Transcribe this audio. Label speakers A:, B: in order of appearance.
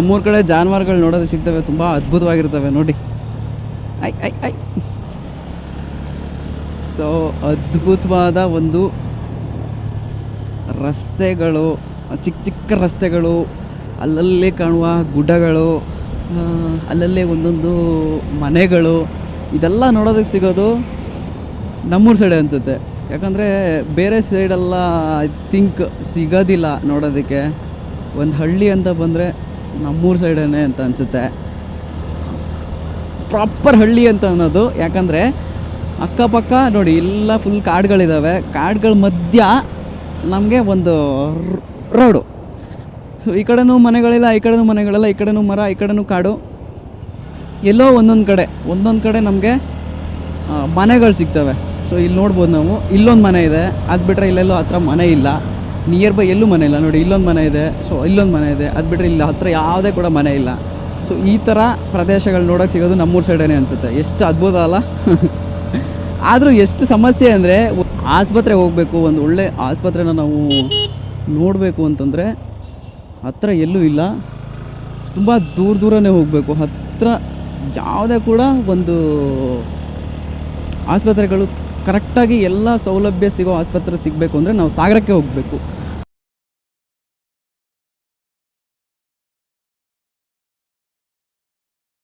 A: ನಮ್ಮೂರ ಕಡೆ ಜಾನುವಾರುಗಳು ನೋಡೋದು ಸಿಗ್ತವೆ, ತುಂಬ ಅದ್ಭುತವಾಗಿರ್ತವೆ ನೋಡಿ. I I I. ಸೊ ಅದ್ಭುತವಾದ ಒಂದು ರಸ್ತೆಗಳು, ಚಿಕ್ಕ ಚಿಕ್ಕ ರಸ್ತೆಗಳು, ಅಲ್ಲಲ್ಲೇ ಕಾಣುವ ಗುಡ್ಡಗಳು ಅಲ್ಲಲ್ಲೇ ಒಂದೊಂದು ಮನೆಗಳು, ಇದೆಲ್ಲ ನೋಡೋದಕ್ಕೆ ಸಿಗೋದು ನಮ್ಮೂರ ಸೈಡೆ ಅನಿಸುತ್ತೆ. ಯಾಕಂದರೆ ಬೇರೆ ಸೈಡೆಲ್ಲ ಐ ಥಿಂಕ್ ಸಿಗೋದಿಲ್ಲ ನೋಡೋದಕ್ಕೆ. ಒಂದು ಹಳ್ಳಿ ಅಂತ ಬಂದರೆ ನಮ್ಮೂರ ಸೈಡೇ ಅಂತ ಅನಿಸುತ್ತೆ. ಪ್ರಾಪರ್ ಹಳ್ಳಿ ಅಂತ ಅನ್ನೋದು. ಯಾಕಂದರೆ ಅಕ್ಕಪಕ್ಕ ನೋಡಿ ಎಲ್ಲ ಫುಲ್ ಕಾಡುಗಳಿದ್ದಾವೆ ಕಾಡುಗಳ ಮಧ್ಯ ನಮಗೆ ಒಂದು ರೋಡು ಈ ಕಡೆನೂ ಮನೆಗಳಿಲ್ಲ, ಈ ಕಡೆನೂ ಮನೆಗಳಿಲ್ಲ, ಈ ಕಡೆನೂ ಮರ, ಈ ಕಡೆನೂ ಕಾಡು. ಎಲ್ಲೋ ಒಂದೊಂದು ಕಡೆ ಒಂದೊಂದು ಕಡೆ ನಮಗೆ ಮನೆಗಳು ಸಿಗ್ತವೆ. ಸೊ ಇಲ್ಲಿ ನೋಡ್ಬೋದು ನಾವು. ಇಲ್ಲೊಂದು ಮನೆ ಇದೆ. ಅದು ಬಿಟ್ಟರೆ ಇಲ್ಲೆಲ್ಲೋ ಹತ್ರ ಮನೆ ಇಲ್ಲ. ನಿಯರ್ ಬೈ ಎಲ್ಲೂ ಮನೆ ಇಲ್ಲ. ನೋಡಿ, ಇಲ್ಲೊಂದು ಮನೆ ಇದೆ. ಸೊ ಇಲ್ಲೊಂದು ಮನೆ ಇದೆ. ಅದು ಬಿಟ್ಟರೆ ಇಲ್ಲಿ ಹತ್ತಿರ ಯಾವುದೇ ಕೂಡ ಮನೆ ಇಲ್ಲ. ಸೊ ಈ ಥರ ಪ್ರದೇಶಗಳು ನೋಡೋಕೆ ಸಿಗೋದು ನಮ್ಮೂರ ಸೈಡೇ ಅನಿಸುತ್ತೆ. ಎಷ್ಟು ಅದ್ಭುತ ಅಲ್ಲ? ಆದರೂ ಎಷ್ಟು ಸಮಸ್ಯೆ ಅಂದರೆ ಆಸ್ಪತ್ರೆಗೆ ಹೋಗಬೇಕು, ಒಂದು ಒಳ್ಳೆ ಆಸ್ಪತ್ರೆನ ನಾವು ನೋಡಬೇಕು ಅಂತಂದರೆ ಹತ್ತಿರ ಎಲ್ಲೂ ಇಲ್ಲ. ತುಂಬ ದೂರ ದೂರನೇ ಹೋಗಬೇಕು. ಹತ್ತಿರ ಯಾವುದೇ ಕೂಡ ಒಂದು ಆಸ್ಪತ್ರೆಗಳು ಕರೆಕ್ಟಾಗಿ ಎಲ್ಲ ಸೌಲಭ್ಯ ಸಿಗೋ ಆಸ್ಪತ್ರೆ ಸಿಗಬೇಕು ಅಂದರೆ ನಾವು ಸಾಗರಕ್ಕೆ ಹೋಗಬೇಕು.